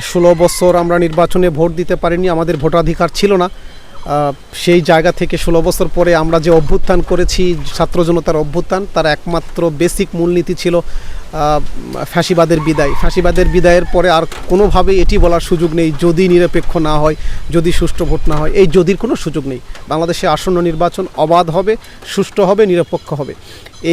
ষোলো বছর আমরা নির্বাচনে ভোট দিতে পারিনি আমাদের ভোটাধিকার ছিল না। সেই জায়গা থেকে ষোলো বছর পরে আমরা যে অভ্যুত্থান করেছি ছাত্র জনতার অভ্যুত্থান তার একমাত্র বেসিক মূলনীতি ছিল আহ, ফ্যাসিবাদের বিদায়। ফ্যাসিবাদের বিদায়ের পরে আর কোনোভাবেই এটি বলার সুযোগ নেই যদি নিরপেক্ষ না হয় যদি সুষ্ঠু ভোট না হয়। এই যদির কোনো সুযোগ নেই। বাংলাদেশে আসন্ন নির্বাচন অবাধ হবে সুষ্ঠু হবে নিরপেক্ষ হবে।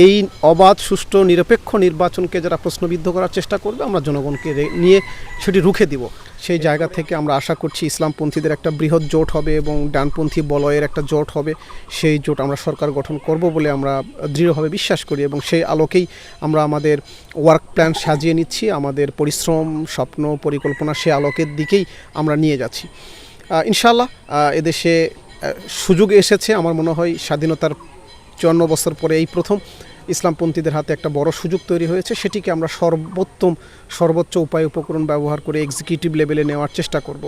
এই অবাধ, সুষ্ঠু, নিরপেক্ষ নির্বাচনকে যারা প্রশ্নবিদ্ধ করার চেষ্টা করবে, আমরা জনগণকে নিয়ে সেটি রুখে দিব। সেই জায়গা থেকে আমরা আশা করছি ইসলামপন্থীদের একটা বৃহৎ জোট হবে এবং ডানপন্থী বলয়ের একটা জোট হবে। সেই জোট আমরা সরকার গঠন করব বলে আমরা দৃঢ়ভাবে বিশ্বাস করি এবং সেই আলোকেই আমরা আমাদের ওয়ার্ক প্ল্যান সাজিয়ে নিচ্ছি, আমাদের পরিশ্রম, স্বপ্ন, পরিকল্পনা সে আলোকের দিকেই আমরা নিয়ে যাচ্ছি। ইনশাল্লাহ এদেশে সুযোগ এসেছে। আমার মনে হয় স্বাধীনতার চুয়ান্ন বছর পরে এই প্রথম ইসলামপন্থীদের হাতে একটা বড় সুযোগ তৈরি হয়েছে সেটিকে আমরা সর্বোত্তম সর্বোচ্চ উপায় উপকরণ ব্যবহার করে এক্সিকিউটিভ লেভেলে নেওয়ার চেষ্টা করব।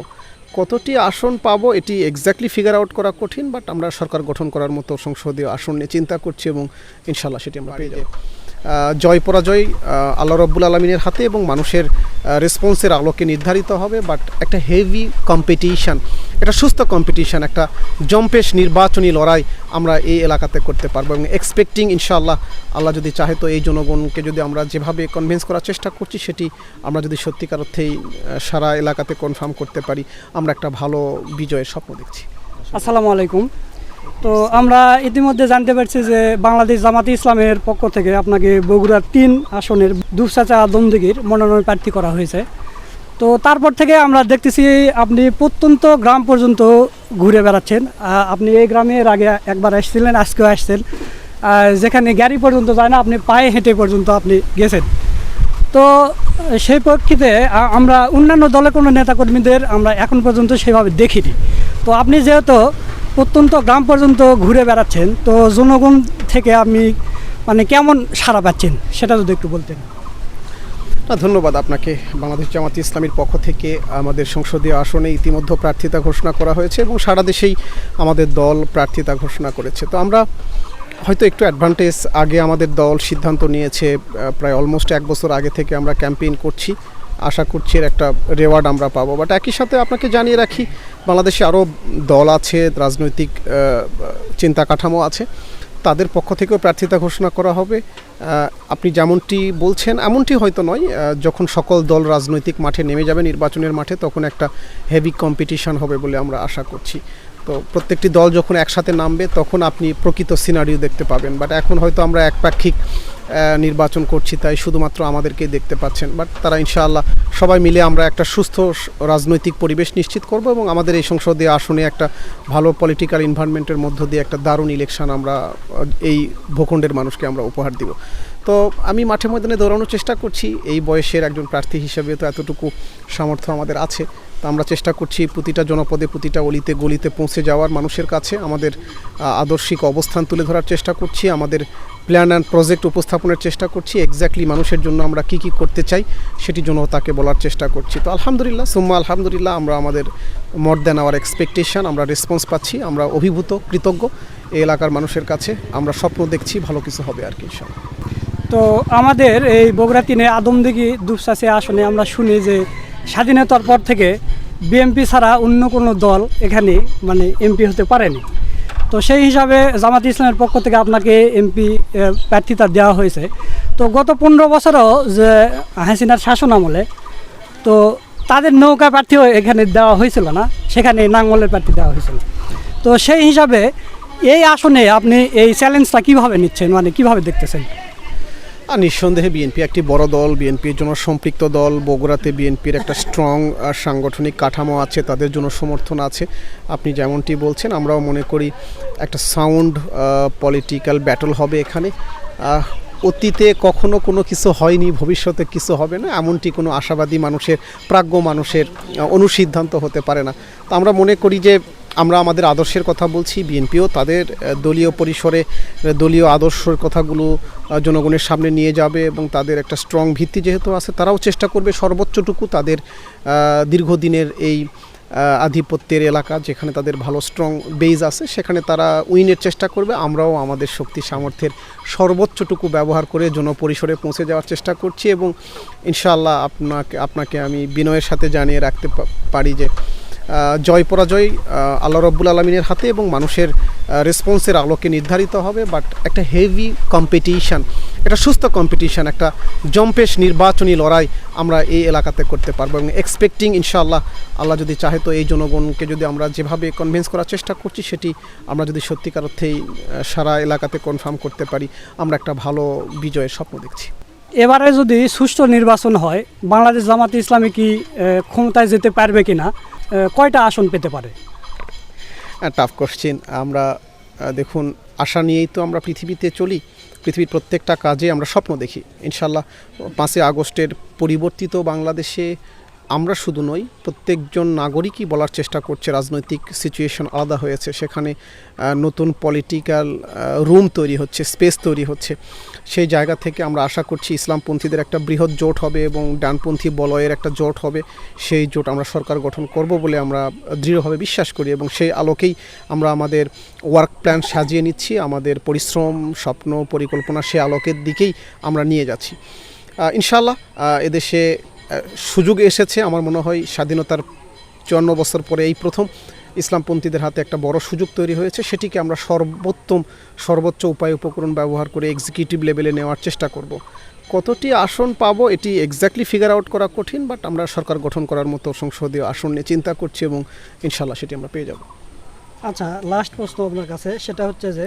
কতটি আসন পাবো এটি এক্স্যাক্টলি ফিগার আউট করা কঠিন বাট আমরা সরকার গঠন করার মতো সংসদীয় আসন নিয়ে চিন্তা করছি এবং ইনশাল্লাহ সেটি আমরা পেয়ে যাব। জয় পরাজয় আল্লাহ রব্বুল আলমিনের হাতে এবং মানুষের রেসপন্সের আলোকে নির্ধারিত হবে বাট একটা হেভি কম্পিটিশান একটা সুস্থ কম্পিটিশান একটা জম্পেশ নির্বাচনী লড়াই আমরা এই এলাকাতে করতে পারব এবং এক্সপেক্টিং ইনশাআল্লাহ আল্লাহ যদি চাহে তো এই জনগণকে যদি আমরা যেভাবে কনভিন্স করার চেষ্টা করছি, সেটি আমরা যদি সত্যিকার অর্থেই সারা এলাকাতে কনফার্ম করতে পারি, আমরা একটা ভালো বিজয়ের স্বপ্ন দেখছি। আসসালামু আলাইকুম। তো আমরা ইতিমধ্যে জানতে পারছি যে বাংলাদেশ জামাতি ইসলামের পক্ষ থেকে আপনাকে বগুড়ার তিন আসনের দুপচাচা দমদিগির মনোনয়ন প্রার্থী করা হয়েছে। তো তারপর থেকে আমরা দেখতেছি আপনি প্রত্যন্ত গ্রাম পর্যন্ত ঘুরে বেড়াচ্ছেন। আপনি এই গ্রামে এর আগে একবার আসছিলেন, আজকেও আসছেন। যেখানে গাড়ি পর্যন্ত যায় না, আপনি পায়ে হেঁটে পর্যন্ত আপনি গেছেন। তো সেই প্রেক্ষিতে আমরা অন্যান্য দলের কোনো নেতাকর্মীদের আমরা এখন পর্যন্ত সেভাবে দেখিনি। তো আপনি যেহেতু প্রত্যন্ত গ্রাম পর্যন্ত ঘুরে বেড়াচ্ছেন। তো জনগণ থেকে আপনি মানে কেমন সাড়া পাচ্ছেন সেটা যদি একটু বলতেন। ধন্যবাদ আপনাকে। বাংলাদেশ জামাত ইসলামীর পক্ষ থেকে আমাদের সংসদীয় আসনে ইতিমধ্যে প্রার্থিতা ঘোষণা করা হয়েছে এবং সারা দেশেই আমাদের দল প্রার্থিতা ঘোষণা করেছে। তো আমরা হয়তো একটু অ্যাডভান্টেজ আগে আমাদের দল সিদ্ধান্ত নিয়েছে প্রায় অলমোস্ট এক বছর আগে থেকে আমরা ক্যাম্পেইন করছি। আশা করছি এর একটা রেওয়ার্ড আমরা পাবো। বাট একই সাথে আপনাকে জানিয়ে রাখি, বাংলাদেশে আরও দল আছে, রাজনৈতিক চিন্তা কাঠামো আছে, তাদের পক্ষ থেকেও প্রার্থিতা ঘোষণা করা হবে। আপনি যেমনটি বলছেন, এমনটি হয়তো নয় যখন সকল দল রাজনৈতিক মাঠে নেমে যাবে নির্বাচনের মাঠে, তখন একটা হেভি কম্পিটিশন হবে বলে আমরা আশা করছি। তো প্রত্যেকটি দল যখন একসাথে নামবে, তখন আপনি প্রকৃত সিনারিও দেখতে পাবেন। বাট এখন হয়তো আমরা একপাক্ষিক নির্বাচন করছি, তাই শুধুমাত্র আমাদেরকেই দেখতে পাচ্ছেন। বাট তারা ইনশাআল্লাহ সবাই মিলে আমরা একটা সুস্থ রাজনৈতিক পরিবেশ নিশ্চিত করব এবং আমাদের এই সংসদীয় আসনে একটা ভালো পলিটিক্যাল এনভায়রনমেন্টের মধ্য দিয়ে একটা দারুণ ইলেকশন আমরা এই ভূখণ্ডের মানুষকে আমরা উপহার দিব। তো আমি মাঠে ময়দানে দৌড়ানোর চেষ্টা করছি। এই বয়সের একজন প্রার্থী হিসেবে তো এতটুকু সামর্থ্য আমাদের আছে। তো আমরা চেষ্টা করছি প্রতিটা জনপদে, প্রতিটা অলিতে, গলিতে পৌঁছে যাওয়ার মানুষের কাছে আমাদের আদর্শিক অবস্থান তুলে ধরার চেষ্টা করছি, আমাদের প্ল্যান অ্যান্ড প্রজেক্ট উপস্থাপনের চেষ্টা করছি, এক্স্যাক্টলি মানুষের জন্য আমরা কি কি করতে চাই সেটি জন্য তাকে বলার চেষ্টা করছি। তো আলহামদুলিল্লাহ, সুম্মা আলহামদুলিল্লাহ, আমরা আমাদের মোর দ্যান আওয়ার এক্সপেকটেশন আমরা রেসপন্স পাচ্ছি, আমরা অভিভূত, কৃতজ্ঞ, এই এলাকার মানুষের কাছে আমরা স্বপ্ন দেখছি, ভালো কিছু হবে আর কি তো আমাদের এই বগুড়া তিনে আদমদিঘি দুপচাচি আসনে আমরা শুনি যে স্বাধীনতার পর থেকে বিএমপি ছাড়া অন্য কোনো দল এখানে মানে এমপি হতে পারেনি। তো সেই হিসাবে জামাত ইসলামের পক্ষ থেকে আপনাকে এমপি প্রার্থিতা দেওয়া হয়েছে। তো গত পনেরো বছরও যে হাসিনার শাসন আমলে, তো তাদের নৌকা প্রার্থীও এখানে দেওয়া হয়েছিল না, সেখানে নাঙ্গলের প্রার্থী দেওয়া হয়েছিল। তো সেই হিসাবে এই আসনে আপনি এই চ্যালেঞ্জটা কীভাবে নিচ্ছেন মানে কীভাবে দেখতেছেন? আর নিঃসন্দেহে বিএনপি একটি বড় দল, বিএনপির জন্য সম্পৃক্ত দল, বগুড়াতে বিএনপির একটা স্ট্রং সাংগঠনিক কাঠামো আছে, তাদের জন্য সমর্থন আছে। আপনি যেমনটি বলছেন, আমরাও মনে করি একটা সাউন্ড পলিটিক্যাল ব্যাটল হবে এখানে। অতীতে কখনো কোনো কিছু হয়নি, ভবিষ্যতে কিছু হবে না, এমনটি কোনো আশাবাদী মানুষের, প্রাজ্ঞ মানুষের অনুসিদ্ধান্ত হতে পারে না। তো আমরা মনে করি যে আমরা আমাদের আদর্শের কথা বলছি, বিএনপিও তাদের দলীয় পরিসরে দলীয় আদর্শের কথাগুলো জনগণের সামনে নিয়ে যাবে এবং তাদের একটা স্ট্রং ভিত্তি যেহেতু আছে, তারাও চেষ্টা করবে সর্বোচ্চটুকু তাদের দীর্ঘদিনের এই আধিপত্যের এলাকা যেখানে তাদের ভালো স্ট্রং বেজ আছে, সেখানে তারা উইনের চেষ্টা করবে। আমরাও আমাদের শক্তি সামর্থ্যের সর্বোচ্চটুকু ব্যবহার করে জনপরিসরে পৌঁছে যাওয়ার চেষ্টা করছি এবং ইনশাআল্লাহ আপনাকে আপনাকে আমি বিনয়ের সাথে জানিয়ে রাখতে পারি যে জয় পরাজয় আল্লাহ রব্বুল আলমিনের হাতে এবং মানুষের রেসপন্সের আলোকে নির্ধারিত হবে বাট একটা হেভি কম্পিটিশান একটা সুস্থ কম্পিটিশান একটা জম্পেশ নির্বাচনী লড়াই আমরা এই এলাকাতে করতে পারব এবং এক্সপেক্টিং ইনশাআল্লাহ আল্লাহ যদি চাহে তো এই জনগণকে যদি আমরা যেভাবে কনভিন্স করার চেষ্টা করছি, সেটি আমরা যদি সত্যিকার অর্থেই সারা এলাকাতে কনফার্ম করতে পারি, আমরা একটা ভালো বিজয়ের স্বপ্ন দেখছি। এবারে যদি সুষ্ঠু নির্বাচন হয়, বাংলাদেশ জামাতে ইসলামী কি ক্ষমতায় যেতে পারবে কিনা? কয়টা আসন পেতে পারে? টাফ কোশ্চেন আমরা দেখুন, আশা নিয়েই তো আমরা পৃথিবীতে চলি। পৃথিবীর প্রত্যেকটা কাজে আমরা স্বপ্ন দেখি। ইনশাল্লাহ পাঁচই আগস্টের পরিবর্তিত বাংলাদেশে আমরা শুধু নই, প্রত্যেকজন নাগরিকই বলার চেষ্টা করছে রাজনৈতিক সিচুয়েশন আলাদা হয়েছে। সেখানে নতুন পলিটিক্যাল রুম তৈরি হচ্ছে স্পেস তৈরি হচ্ছে। সেই জায়গা থেকে আমরা আশা করছি ইসলামপন্থীদের একটা বৃহৎ জোট হবে এবং ডানপন্থী বলয়ের একটা জোট হবে। সেই জোট আমরা সরকার গঠন করব বলে আমরা দৃঢ়ভাবে বিশ্বাস করি এবং সেই আলোকেই আমরা আমাদের ওয়ার্ক প্ল্যান সাজিয়ে নিচ্ছি, আমাদের পরিশ্রম, স্বপ্ন, পরিকল্পনা সে আলোকের দিকেই আমরা নিয়ে যাচ্ছি। ইনশাল্লাহ এদেশে সুযোগ এসেছে। আমার মনে হয় স্বাধীনতার চুয়ান্ন বছর পরে এই প্রথম ইসলামপন্থীদের হাতে একটা বড় সুযোগ তৈরি হয়েছে, সেটিকে আমরা সর্বোত্তম, সর্বোচ্চ উপায় উপকরণ ব্যবহার করে এক্সিকিউটিভ লেভেলে নেওয়ার চেষ্টা করব। কতটি আসন পাবো এটি এক্স্যাক্টলি ফিগার আউট করা কঠিন বাট আমরা সরকার গঠন করার মতো সংসদীয় আসন নিয়ে চিন্তা করছি এবং ইনশাল্লাহ সেটি আমরা পেয়ে যাব। আচ্ছা লাস্ট প্রশ্ন আপনার কাছে, সেটা হচ্ছে যে,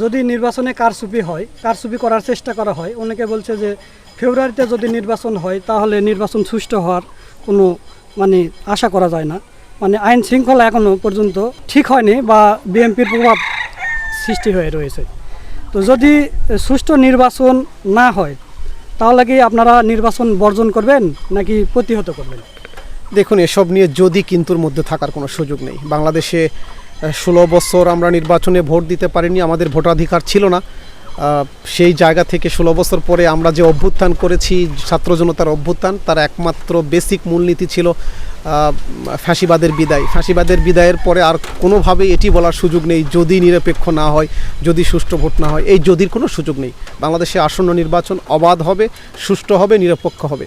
যদি নির্বাচনে কারচুপি হয়, কারচুপি করার চেষ্টা করা হয়, অনেকে বলছে যে ফেব্রুয়ারিতে যদি নির্বাচন হয়, তাহলে নির্বাচন সুষ্ঠু হওয়ার কোনো মানে আশা করা যায় না। মানে আইন শৃঙ্খলা এখনও পর্যন্ত ঠিক হয়নি বা বিএনপির প্রভাব সৃষ্টি হয়ে রয়েছে। তো যদি সুষ্ঠু নির্বাচন না হয়, তাহলে কি আপনারা নির্বাচন বর্জন করবেন নাকি প্রতিহত করবেন? দেখুন, এসব নিয়ে যদি কিন্তুর মধ্যে থাকার কোনো সুযোগ নেই। বাংলাদেশে ষোলো বছর আমরা নির্বাচনে ভোট দিতে পারিনি, আমাদের ভোটাধিকার ছিল না। সেই জায়গা থেকে ষোলো বছর পরে আমরা যে অভ্যুত্থান করেছি, ছাত্র জনতার অভ্যুত্থান, তার একমাত্র বেসিক মূলনীতি ছিল ফাঁসিবাদের বিদায়। ফাঁসিবাদের বিদায়ের পরে আর কোনোভাবেই এটি বলার সুযোগ নেই, যদি নিরপেক্ষ না হয়, যদি সুষ্ঠু ভোট না হয়। এই যদির কোনো সুযোগ নেই। বাংলাদেশে আসন্ন নির্বাচন অবাধ হবে, সুষ্ঠু হবে, নিরপেক্ষ হবে।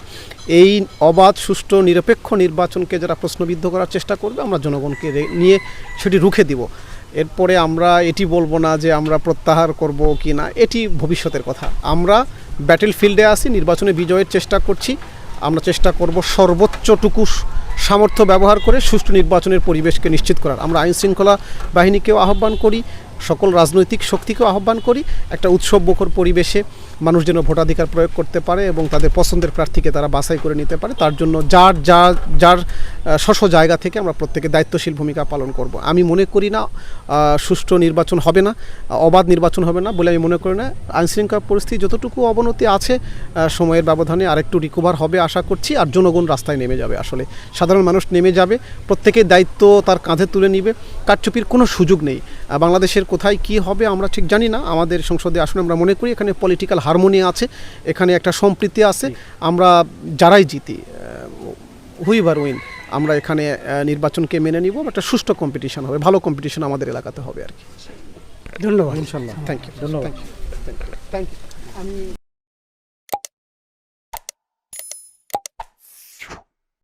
এই অবাধ, সুষ্ঠু, নিরপেক্ষ নির্বাচনকে যারা প্রশ্নবিদ্ধ করার চেষ্টা করবে, আমরা জনগণকে নিয়ে সেটি রুখে দিব। এরপরে আমরা এটি বলব না যে আমরা প্রত্যাহার করব কি না, এটি ভবিষ্যতের কথা। আমরা ব্যাটেল ফিল্ডে আসি নির্বাচনে বিজয়ের চেষ্টা করছি। আমরা চেষ্টা করব সর্বোচ্চটুকু সামর্থ্য ব্যবহার করে সুষ্ঠু নির্বাচনের পরিবেশকে নিশ্চিত করার। আমরা আইন শৃঙ্খলা বাহিনীকেও আহ্বান করি, সকল রাজনৈতিক শক্তিকেও আহ্বান করি, একটা উৎসব মুখর পরিবেশে মানুষ যেন ভোটাধিকার প্রয়োগ করতে পারে এবং তাদের পছন্দের প্রার্থীকে তারা বাছাই করে নিতে পারে, তার জন্য যার যার যার স্ব জায়গা থেকে আমরা প্রত্যেকে দায়িত্বশীল ভূমিকা পালন করব। আমি মনে করি না সুষ্ঠু নির্বাচন হবে না অবাধ নির্বাচন হবে না বলে আমি মনে করি না। আইনশৃঙ্খলা পরিস্থিতি যতটুকু অবনতি আছে সময়ের ব্যবধানে আরেকটু রিকভার হবে আশা করছি, আর জনগণ রাস্তায় নেমে যাবে আসলে। সাধারণ মানুষ নেমে যাবে, প্রত্যেকের দায়িত্ব তার কাঁধে তুলে নিবে, কারচুপির কোনো সুযোগ নেই। বাংলাদেশের কোথায় কি হবে আমরা ঠিক জানি না, আমাদের সংসদে আসলে আমরা মনে করি, এখানে পলিটিক্যাল হারমোনি আছে এখানে একটা সম্প্রীতি আছে। আমরা যারাই জিতি হুইভার উইন আমরা এখানে নির্বাচনকে মেনে নিব একটা সুষ্ঠু কম্পিটিশন হবে ভালো কম্পিটিশন আমাদের এলাকাতে হবে আর কি। ধন্যবাদ। ইনশাল্লাহ। থ্যাংক ইউ ধন্যবাদ। থ্যাংক ইউ থ্যাংক ইউ আমি